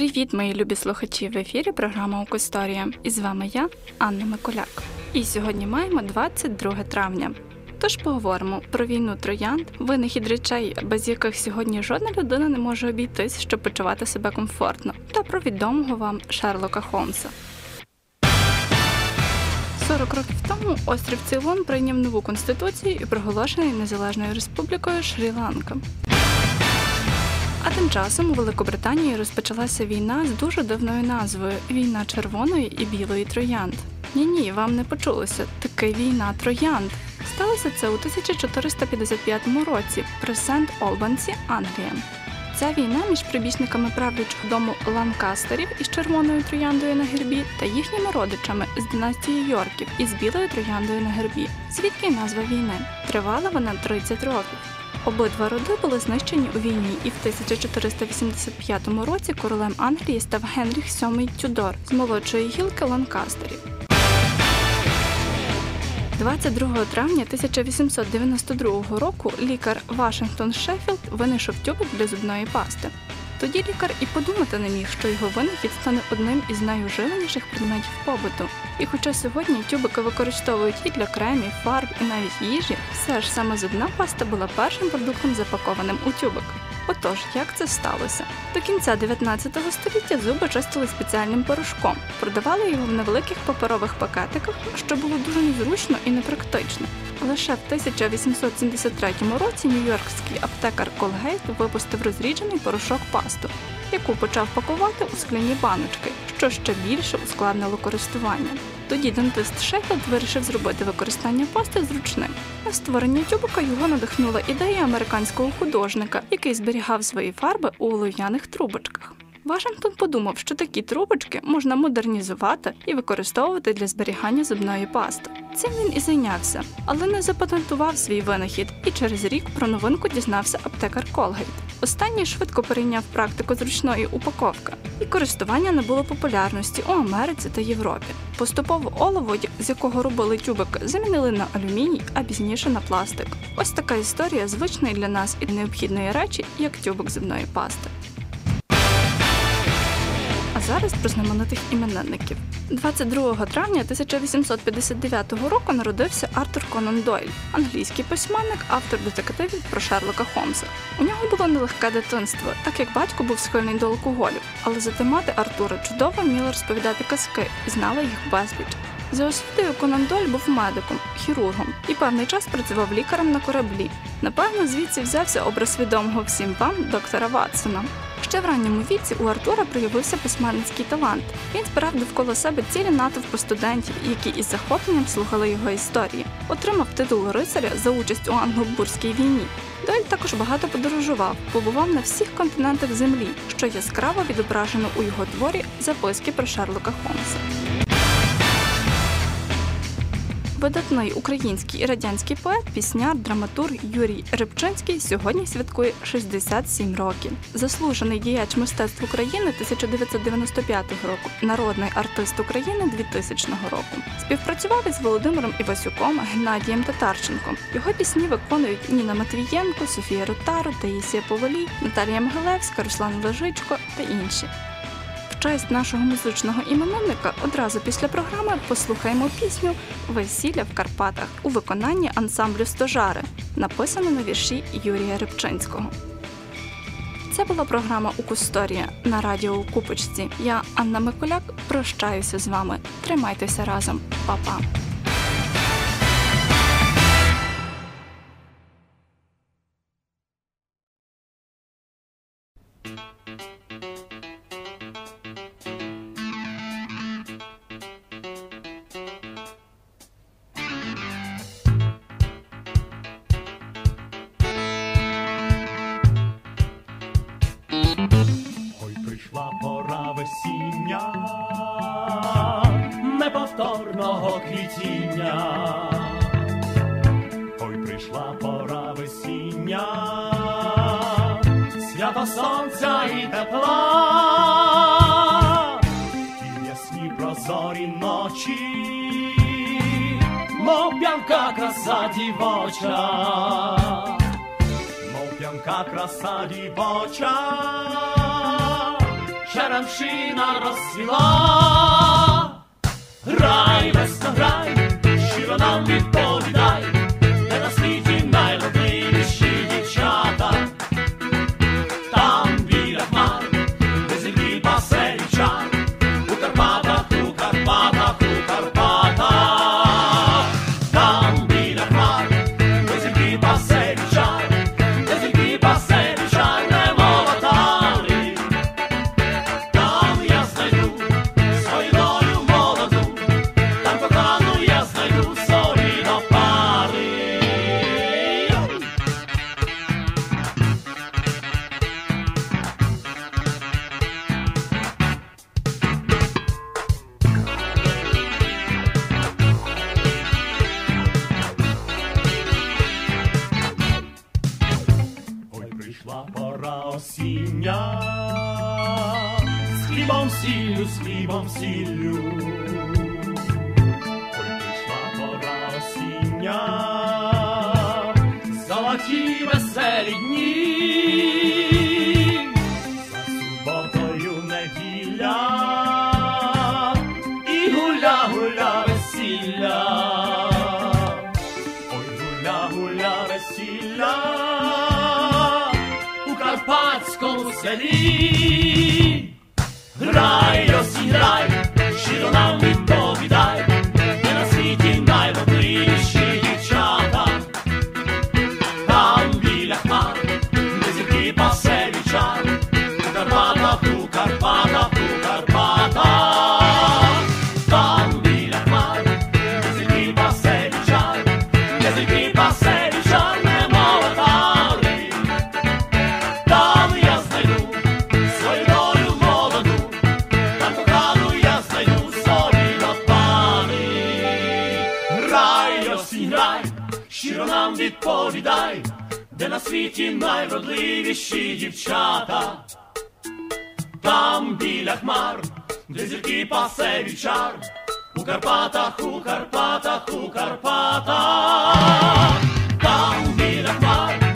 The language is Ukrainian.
Привіт, мої любі слухачі! В ефірі програма «Укосторія». І з вами я, Анна Миколяк. І сьогодні маємо 22 травня. Тож поговоримо про війну троянд, винахід речей, без яких сьогодні жодна людина не може обійтись, щоб почувати себе комфортно, та про відомого вам Шерлока Холмса. 40 років тому острів Цейлон прийняв нову конституцію і проголошений незалежною республікою Шрі-Ланка. А тим часом у Великобританії розпочалася війна з дуже дивною назвою Війна червоної і білої троянд. Ні, ні, вам не почулося таке війна троянд. Сталося це у 1455 році при Сент Олбанці, Англія. Ця війна між прибічниками правлячого дому Ланкастерів із червоною трояндою на гербі та їхніми родичами з династії Йорків із білою трояндою на гербі. Звідки назва війни? Тривала вона 30 років. Обидва роди були знищені у війні, і в 1485 році королем Англії став Генріх VII Тюдор з молодшої гілки Ланкастерів. 22 травня 1892 року лікар Вашингтон Шеффілд винайшов тюбик для зубної пасти. Тоді лікар і подумати не міг, що його винахід стане одним із найуживаніших предметів побуту. І хоча сьогодні тюбики використовують і для кремів, фарб, і навіть їжі, все ж саме зубна паста була першим продуктом, запакованим у тюбик. Отож, як це сталося? До кінця 19 століття зуби чистили спеціальним порошком, продавали його в невеликих паперових пакетиках, що було дуже незручно і непрактично. Лише в 1873 році нью-йоркський аптекар Колгейт випустив розріджений порошок пасту, яку почав пакувати у скляні баночки, що ще більше ускладнило користування. Тоді дентист Шеффілд вирішив зробити використання пасти зручним. На створення тюбика його надихнула ідея американського художника, який зберігав свої фарби у олов'яних трубочках. Вашингтон подумав, що такі трубочки можна модернізувати і використовувати для зберігання зубної пасти. Цим він і зайнявся, але не запатентував свій винахід і через рік про новинку дізнався аптекар Колгейт. Останній швидко перейняв практику зручної упаковки, і користування набуло популярності у Америці та Європі. Поступово олово, з якого робили тюбик, замінили на алюміній, а пізніше на пластик. Ось така історія звичної для нас і необхідної речі, як тюбик зубної пасти. Зараз про знаменитих іменинників. 22 травня 1859 року народився Артур Конан Дойль, англійський письменник, автор детективів про Шерлока Холмса. У нього було нелегке дитинство, так як батько був схильний до алкоголю, але зате мати Артура чудово вміла розповідати казки і знала їх безліч. За освітою Конан Дойль був медиком, хірургом і певний час працював лікарем на кораблі. Напевно, звідси взявся образ відомого всім вам доктора Ватсона. Ще в ранньому віці у Артура проявився письменницький талант. Він збирав довкола себе цілі натовпи студентів, які із захопленням слухали його історії. Отримав титул рицаря за участь у англо-бурській війні. Дойль також багато подорожував, побував на всіх континентах землі, що яскраво відображено у його творі записки про Шерлока Холмса. Видатний український і радянський поет, пісняр, драматург Юрій Рибчинський сьогодні святкує 67 років. Заслужений діяч мистецтв України 1995 року, народний артист України 2000 року. Співпрацював із Володимиром Івасюком, Геннадієм Татарченком. Його пісні виконують Ніна Матвієнко, Софія Ротару, Таїсія Поволій, Наталія Могилевська, Руслан Лежичко та інші честь нашого музичного іменинника одразу після програми послухаємо пісню Весілля в Карпатах у виконанні ансамблю Стожари, написану на вірші Юрія Рибчинського. Це була програма «Укусторія» на радіо у Купочці. Я, Анна Миколяк, прощаюся з вами. Тримайтеся разом, Па-па! Неповторного квітіння, ой прийшла пора весіння, свято сонця і тепла, і ясні прозорі ночі, мов п'янка краса дівоча, мов п'янка краса дівоча. Черемшина розцвіла. Грай, весно, грай, щиро нам відповідай, сіллю, з хлібом сіллю. Ой, прийшла пора осіння, золоті веселі дні, за суботою неділя, і гуля, гуля весілля. Ой, гуля, гуля, весілля у карпатському селі. Грай, осінь, грай, щиро нам світі найвродливіші дівчата. Там біля хмар, де зірки пасе вівчар, у Карпатах, у Карпатах, у Карпатах, там біля хмар,